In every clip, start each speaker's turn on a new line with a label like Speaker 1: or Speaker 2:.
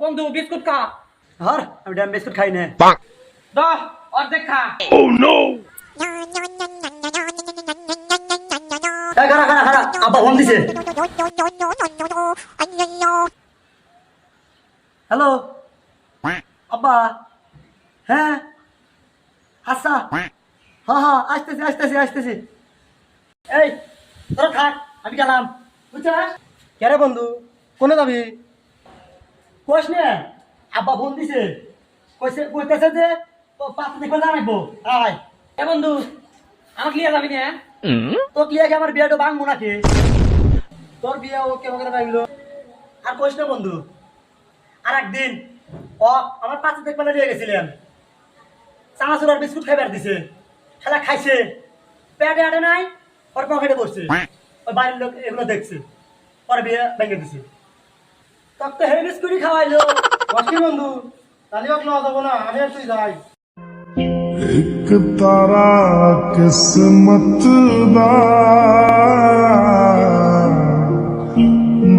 Speaker 1: বন্ধু বিস্কুট খা।
Speaker 2: হর আমি ড্যাম বিস্কুট খাই না
Speaker 1: দ অর্ধেক খা।
Speaker 2: এই খারা খারা খারা আব্বা ফোন দিছে। হ্যালো আব্বা? হ্যাঁ? আচ্ছা। হ্যাঁ হ্যাঁ আসতেছি আসতেছি আসতেছি। এই তোরা থাক আমি গেলাম। বুঝছিস? কেরে বন্ধু? কোনে যাবি? কোষ নে আব্বা ফোন দিছে। কইছে কইতেছে যে পাঁচ দেখবে জানাইবো আয়।
Speaker 1: এ বন্ধু আমাকে লিয়ে যাবি না
Speaker 2: তো কি আমার বিয়েটা ভাঙবো নাকি? তোর বিয়ে ও কেমন করে ভাঙলো? আর কইস না বন্ধু আর একদিন ও আমার পাঁচে দেখবে নিয়ে গেছিলেন। চানাচুর আর বিস্কুট খাইবার দিছে। খেলা খাইছে। পেটে আটে নাই ওর পকেটে পড়ছে। ওই বাড়ির লোক এগুলো দেখছে। ওর বিয়ে ভেঙে দিছে। তক তো হেভি বিস্কুটই খাওয়াইলো
Speaker 3: বসি বন্ধু তাহলে ওকে নেওয়া যাবো না আমি আর তুই যাই
Speaker 4: एक तारा किस्मत दा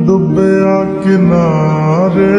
Speaker 4: डुबया किनारे